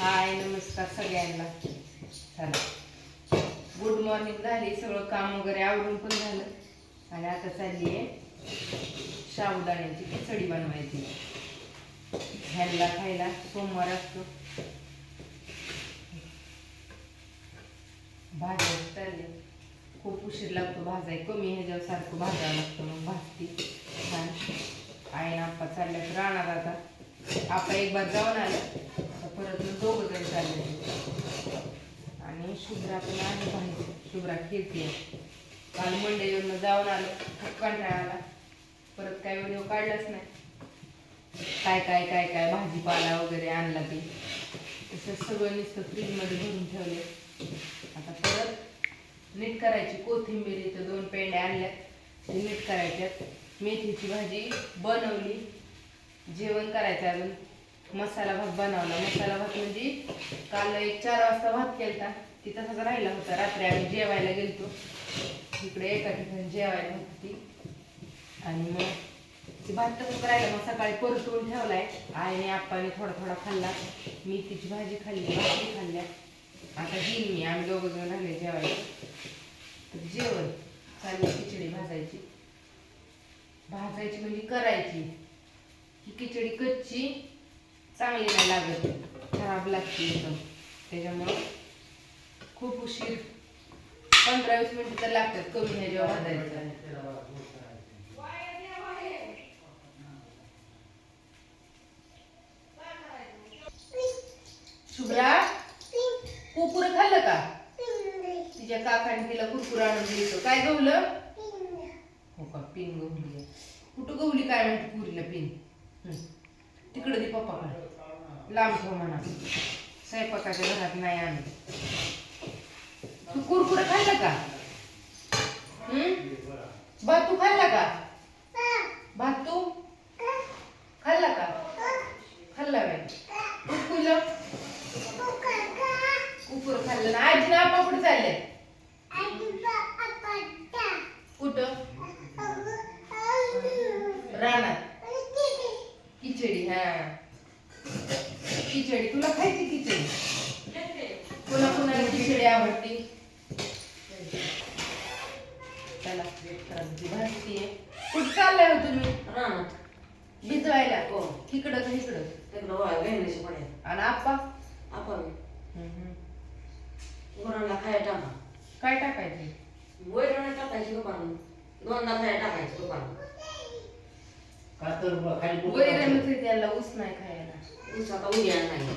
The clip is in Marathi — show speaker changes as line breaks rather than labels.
हाय नमस्कार सगळ्यांना. चला गुड मॉर्निंग झाली सगळं काम वगैरे आवडून पण झालं. आणि आता चालली आहे शाबुदाण्याची खिचडी बनवायची. ह्यांना खायला सोमवार असतो. भाज्या चालले. खूप उशीर लागतो भाजाय. कमी ह्याच्यावर सारखं भाजावं लागतं मग भाजती. छान आई आप्पा आप्पा चालल्यात राहणार आता. आप्पा एक बार जाऊन आलं परत दोघं जण चालले. आणि शुभ्रा पण आहे बाहेर. शुभ्रा खेळते काल मंडईवरनं जाऊन आलो. खूप कंटाळा आला परत काय व्हिडिओ काढलाच नाही. काय काय काय काय भाजीपाला वगैरे आणला ते. तसं सगळं नुसतं फ्रीजमध्ये भरून ठेवले आता परत नीट करायची कोथिंबीर इथं दोन पेंड्या आणल्या ते नीट करायच्यात. मेथीची भाजी बनवली. जेवण करायचं अजून. मसाला भात बनवला. मसाला भात म्हणजे काल एक चार वाजता भात केलता. ती तसाच राहिला होता. रात्री आम्ही जेवायला गेलतो. इकडे एका ठिकाणी जेवायला होती आणि मग ते भात तसंच राहिलं. मग सकाळी परतून ठेवलाय. आईने आप्पाने थोडा थोडा खाल्ला. मेथीची भाजी खाल्ली भाजी खाल्ल्या. आता घेईन मी आम्ही दोघं जण राहिले जेवायला. तर जेवण चालली खिचडी भाजायची. भाजायची म्हणजे करायची. ही खिचडी कच्ची चांगली नाही लागत खराब लागते एकदम. त्याच्यामुळं खूप उशीर. पंधरा वीस मिनिटं तर लागतात कमी ह्याच्यावर भाजायचं शुभ्रा कुकुर खाल्लं का? तिच्या काकाने तिला कुरकुर आणून दिलं. काय गवलं? हो का पिन गवली आहे. कुठं गवली? काय माहिती पुरीला पिन. तिकडं दे पप्पाकडे. लांब ठेव म्हणा. स्वयंपाकाच्या घरात नाही आणत तू कुरकुर खाल्लं का? हम्म भात तू खाल्ला का? भात? तू खाल्ला का? खाल्ला बाई. कुरकुरलं? कुकुर खाल्लं ना. आजी ना आपा कुठे चालले कुठं? रानात. खिचडी हा. खिचडी. तुला खायची खिचडी? कोणा कोणाला खिचडी आवडते? रंजी भाजतीये कुठं चाललाय हो तुम्ही?
रानात
भिजवायला.
हो.
इकडं का इकडं?
तिकडं वाया गेंडीचे पडे
आणि आप्पा?
आपण. गुरांना खाया टाका.
काय टाकायचे?
वैरण टाकायची दुकान दोनदा खाया टाकायची दुकान
वैरणच आहे त्याला ऊस नाही खायला.
ऊस आता उद्या नाही.